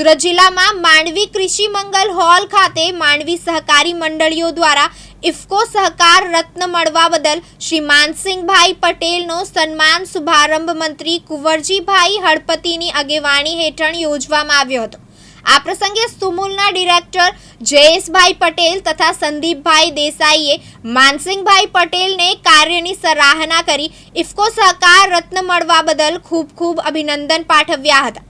સુરત જિલ્લામાં માંડવી કૃષિ મંગલ હોલ ખાતે માંડવી સહકારી મંડળીઓ દ્વારા ઇફકો સહકાર રત્ન મળવા બદલ શ્રી માનસિંહભાઈ પટેલનો સન્માન શુભારંભ મંત્રી કુંવરજીભાઈ હળપતિની આગેવાની હેઠળ યોજવામાં આવ્યો હતો. આ પ્રસંગે સુમુલના ડિરેક્ટર જયેશભાઈ પટેલ તથા સંદીપભાઈ દેસાઈએ માનસિંહભાઈ પટેલને કાર્યની સરાહના કરી ઇફકો સહકાર રત્ન મળવા બદલ ખૂબ ખૂબ અભિનંદન પાઠવ્યા હતા.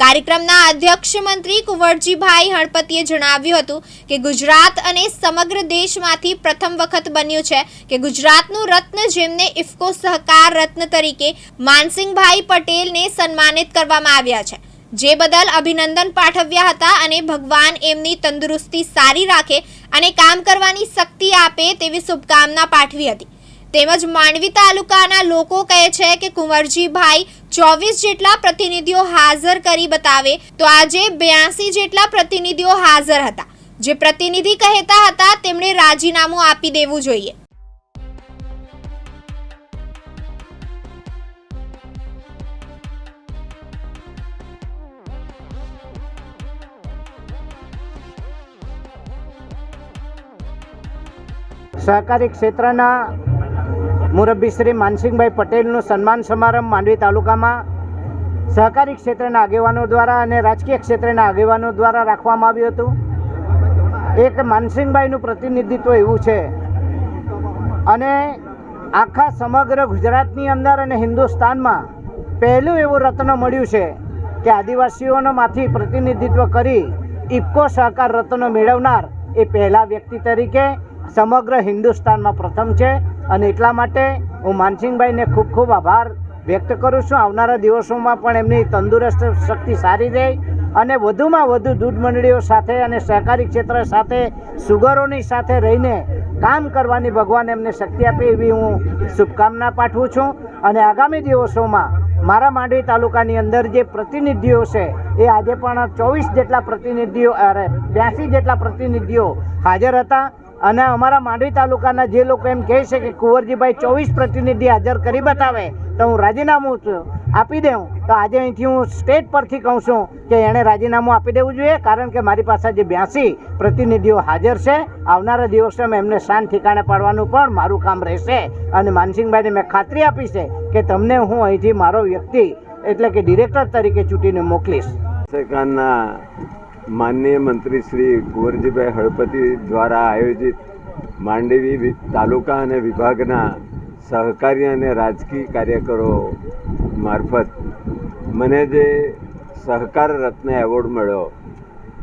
કાર્યક્રમના અધ્યક્ષ મંત્રી કુંવરજીભાઈ હણપતિએ જણાવ્યું હતું કે ગુજરાત અને સમગ્ર દેશમાંથી પ્રથમ વખત બન્યું છે કે ગુજરાતનું રત્ન જેમને ઇફકો સહકાર રત્ન તરીકે માનસિંહભાઈ પટેલને સન્માનિત કરવામાં આવ્યા છે. જે બદલ અભિનંદન પાઠવ્યા હતા અને ભગવાન એમની તંદુરસ્તી સારી રાખે અને કામ કરવાની શક્તિ આપે તેવી શુભકામના પાઠવી હતી. તેમજ માંડવી તાલુકાના લોકો કહે છે કે કુંવરજીભાઈ ચોવીસ જેટલા પ્રતિનિધિઓ હાજર કરી બતાવે તો આજે બ્યાસી જેટલા પ્રતિનિધિઓ હાજર હતા. જે પ્રતિનિધિ કહેતા હતા, તેમણે રાજીનામું આપી દેવું જોઈએ. સહકારી ક્ષેત્રના મુરબ્બી શ્રી માનસિંહભાઈ પટેલનું સન્માન સમારંભ માંડવી તાલુકામાં સહકારી ક્ષેત્રના આગેવાનો દ્વારા અને રાજકીય ક્ષેત્રના આગેવાનો દ્વારા રાખવામાં આવ્યું હતું. એક માનસિંહભાઈનું પ્રતિનિધિત્વ એવું છે. અને આખા સમગ્ર ગુજરાતની અંદર અને હિન્દુસ્તાનમાં પહેલું એવું રત્ન મળ્યું છે કે આદિવાસીઓનોમાંથી પ્રતિનિધિત્વ કરી ઇફકો સહકાર રત્ન મેળવનાર એ પહેલા વ્યક્તિ તરીકે સમગ્ર હિન્દુસ્તાનમાં પ્રથમ છે અને એટલા માટે હું માનસિંહભાઈને ખૂબ ખૂબ આભાર વ્યક્ત કરું છું. આવનારા દિવસોમાં પણ એમની તંદુરસ્ત શક્તિ સારી રહે અને વધુમાં વધુ દૂધ મંડળીઓ સાથે અને સહકારી ક્ષેત્ર સાથે, સુગરોની સાથે રહીને કામ કરવાની ભગવાન એમને શક્તિ આપે એવી હું શુભકામના પાઠવું છું. અને આગામી દિવસોમાં મારા માંડવી તાલુકાની અંદર જે પ્રતિનિધિઓ છે, એ આજે પણ ચોવીસ જેટલા પ્રતિનિધિઓ, અરે, બ્યાસી જેટલા પ્રતિનિધિઓ હાજર હતા. અને અમારા માંડવી તાલુકાના જે લોકો એમ કહે છે કે કુંવરજીભાઈ ચોવીસ પ્રતિનિધિ હાજર કરી બતાવે, તો હું રાજીનામું આપી દઉં. તો આજે અહીંથી હું સ્ટેટ પરથી કહું છું કે એણે રાજીનામું આપી દેવું જોઈએ, કારણ કે મારી પાસે જે બ્યાસી પ્રતિનિધિઓ હાજર છે. આવનારા દિવસોમાં એમને શાંત ઠેકાણે પાડવાનું પણ મારું કામ રહેશે. અને માનસિંહભાઈને મેં ખાતરી આપી છે કે તમને હું અહીંથી મારો વ્યક્તિ એટલે કે ડિરેક્ટર તરીકે ચૂંટીને મોકલીશ. સરકારના માનનીય મંત્રી શ્રી કુંવરજીભાઈ હળપતિ દ્વારા આયોજિત માંડવી તાલુકા અને વિભાગના સહકારી અને રાજકીય કાર્યકરો મારફત મને જે સહકાર રત્ન એવોર્ડ મળ્યો,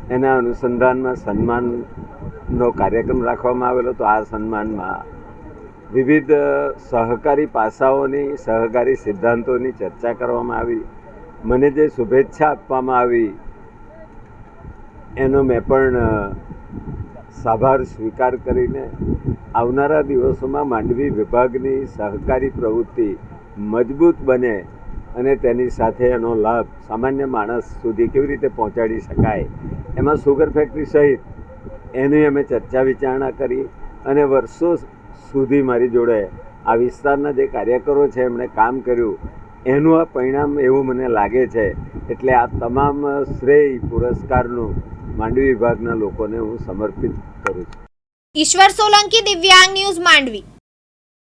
એના અનુસંધાનમાં સન્માનનો કાર્યક્રમ રાખવામાં આવેલો. તો આ સન્માનમાં વિવિધ સહકારી પાસાઓની, સહકારી સિદ્ધાંતોની ચર્ચા કરવામાં આવી. મને જે શુભેચ્છા આપવામાં આવી એનો મેં પણ સાભાર સ્વીકાર કરીને આવનારા દિવસોમાં માંડવી વિભાગની સહકારી પ્રવૃત્તિ મજબૂત બને અને તેની સાથે એનો લાભ સામાન્ય માણસ સુધી કેવી રીતે પહોંચાડી શકાય, એમાં સુગર ફેક્ટરી સહિત એની અમે ચર્ચા વિચારણા કરી અને વર્ષો સુધી મારી જોડે આ વિસ્તારના જે કાર્યકરો છે, એમણે કામ કર્યું, એનું આ પરિણામ એવું મને લાગે છે, એટલે આ તમામ શ્રેય પુરસ્કારનું માંડવી વિભાગના લોકોને હું સમર્પિત કરું છું. ઈશ્વર સોલંકી દિવ્યાંગ ન્યૂઝ માંડવી.